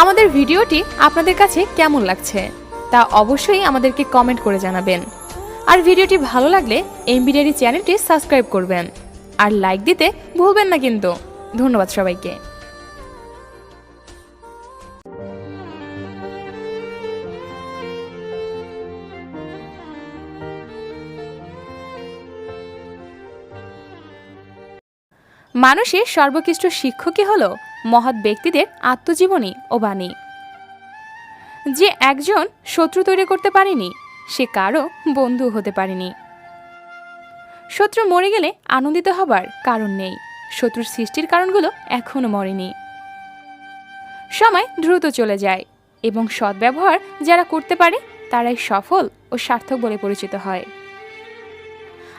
আমাদের ভিডিওটি আপনাদের কাছে কেমন লাগছে তা অবশ্যই আমাদেরকে কমেন্ট করে জানাবেন। আর ভিডিওটি ভালো লাগলে এমবিডিয়ারি চ্যানেলটি সাবস্ক্রাইব করবেন। আর লাইক দিতে ভুলবেন না কিন্তু। ধন্যবাদ সবাইকে। মানুষের সর্বোৎকৃষ্ট শিক্ষকই হল মহৎ ব্যক্তিদের আত্মজীবনী ও বাণী। যে একজন শত্রু তৈরি করতে পারেনি, সে কারও বন্ধু হতে পারেনি। শত্রু মরে গেলে আনন্দিত হবার কারণ নেই। শত্রুর সৃষ্টির কারণগুলো এখনও মরেনি। সময় দ্রুত চলে যায় এবং সদ্ব্যবহার যারা করতে পারে, তারাই সফল ও সার্থক বলে পরিচিত হয়।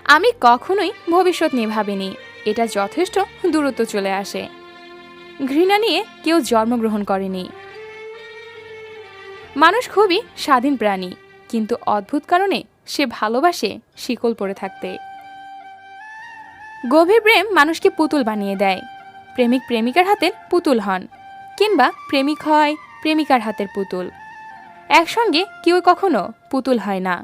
আমি কখনোই ভবিষ্যৎ নিয়ে ভাবিনি। এটা যথেষ্ট দূরত্ব চলে আসে। ঘৃণা নিয়ে কেউ জন্মগ্রহণ করেনি। মানুষ খুবই স্বাধীন প্রাণী, কিন্তু অদ্ভুত কারণে সে ভালোবাসে শিকল পড়ে থাকতে। গভীর প্রেম মানুষকে পুতুল বানিয়ে দেয়। প্রেমিক প্রেমিকার হাতের পুতুল হন, কিংবা প্রেমিক হয় প্রেমিকার হাতের পুতুল। একসঙ্গে কেউ কখনো পুতুল হয় না।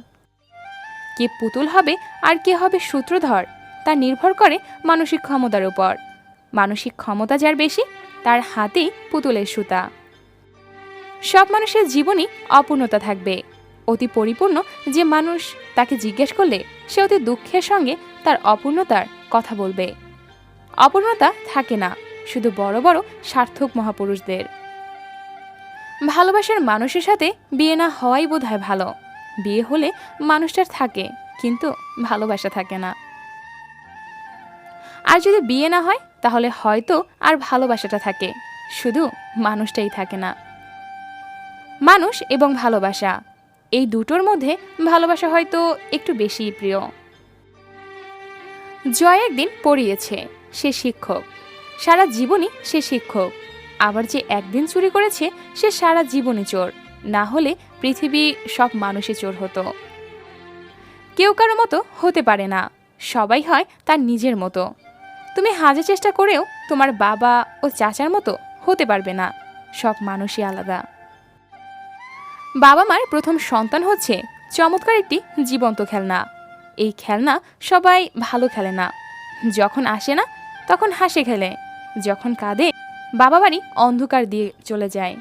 কে পুতুল হবে আর কে হবে সূত্রধর, তা নির্ভর করে মানসিক ক্ষমতার উপর। মানসিক ক্ষমতা যার বেশি, তার হাতেই পুতুলের সুতা। সব মানুষের জীবনই অপূর্ণতা থাকবে। অতি পরিপূর্ণ যে মানুষ তাকে জিজ্ঞেস করলে, সে অতি দুঃখের সঙ্গে তার অপূর্ণতার কথা বলবে। অপূর্ণতা থাকে না, শুধু বড় বড় সার্থক মহাপুরুষদের। ভালোবাসার মানুষের সাথে বিয়ে না হওয়াই বোধহয় ভালো। বিয়ে হলে মানুষটার থাকে, কিন্তু ভালোবাসা থাকে না। আর যদি বিয়ে না হয় তাহলে হয়তো আর ভালোবাসাটা থাকে। শুধু মানুষটাই থাকে না। মানুষ এবং ভালোবাসা, এই দুটোর মধ্যে ভালোবাসা হয়তো একটু বেশিই প্রিয়। জয় একদিন পড়িয়েছে, সে শিক্ষক। সারা জীবনই সে শিক্ষক। আবার যে একদিন চুরি করেছে, সে সারা জীবনই চোর। না হলে পৃথিবী সব মানুষই চোর হতো। কেউ কারও মতো হতে পারে না। সবাই হয় তার নিজের মতো। তুমি হাজার চেষ্টা করেও তোমার বাবা ও চাচার মতো হতে পারবে না। সব মানুষই আলাদা। বাবা মার প্রথম সন্তান হচ্ছে চমৎকার একটি জীবন্ত খেলনা। এই খেলনা সবাই ভালো খেলে না। যখন আসে না, তখন হাসে খেলে। যখন কাঁদে, বাবা বাড়ি অন্ধকার দিয়ে চলে যায়।